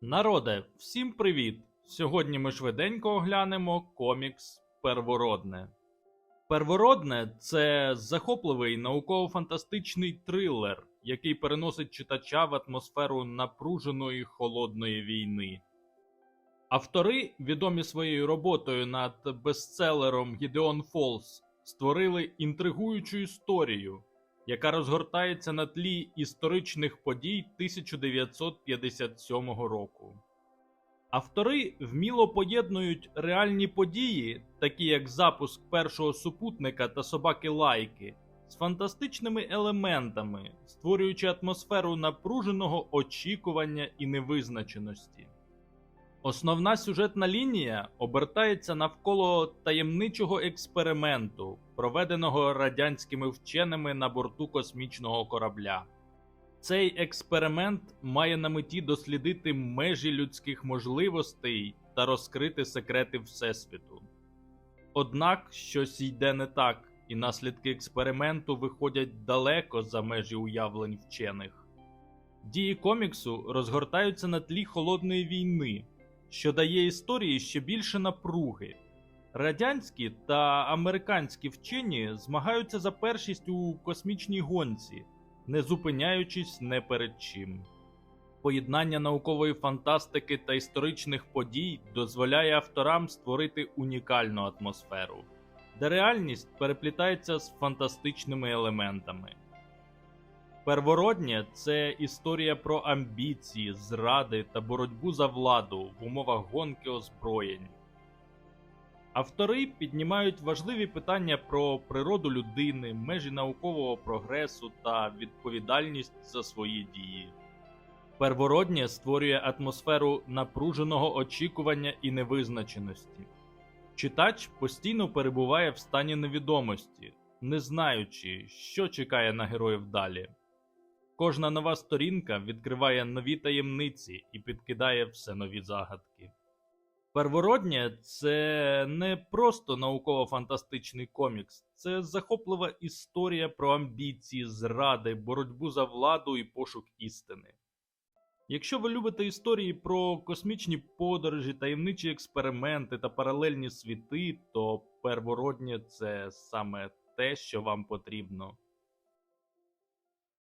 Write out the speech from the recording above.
Народе, всім привіт! Сьогодні ми швиденько оглянемо комікс Первородне. Первородне це захопливий науково-фантастичний трилер, який переносить читача в атмосферу напруженої холодної війни. Автори, відомі своєю роботою над бестселером Гідеон Фолс, створили інтригуючу історію, яка розгортається на тлі історичних подій 1957 року. Автори вміло поєднують реальні події, такі як запуск першого супутника та собаки лайки, з фантастичними елементами, створюючи атмосферу напруженого очікування і невизначеності. Основна сюжетна лінія обертається навколо таємничого експерименту, проведеного радянськими вченими на борту космічного корабля. Цей експеримент має на меті дослідити межі людських можливостей та розкрити секрети Всесвіту. Однак щось йде не так, і наслідки експерименту виходять далеко за межі уявлень вчених. Дії коміксу розгортаються на тлі холодної війни, що дає історії ще більше напруги. Радянські та американські вчені змагаються за першість у космічній гонці, не зупиняючись не перед чим. Поєднання наукової фантастики та історичних подій дозволяє авторам створити унікальну атмосферу, де реальність переплітається з фантастичними елементами. Первороднє це історія про амбіції, зради та боротьбу за владу в умовах гонки озброєнь. Автори піднімають важливі питання про природу людини, межі наукового прогресу та відповідальність за свої дії. Первороднє створює атмосферу напруженого очікування і невизначеності. Читач постійно перебуває в стані невідомості, не знаючи, що чекає на героїв далі. Кожна нова сторінка відкриває нові таємниці і підкидає все нові загадки. Первороднє це не просто науково-фантастичний комікс, це захоплива історія про амбіції, зради, боротьбу за владу і пошук істини. Якщо ви любите історії про космічні подорожі, таємничі експерименти та паралельні світи, то первороднє це саме те, що вам потрібно.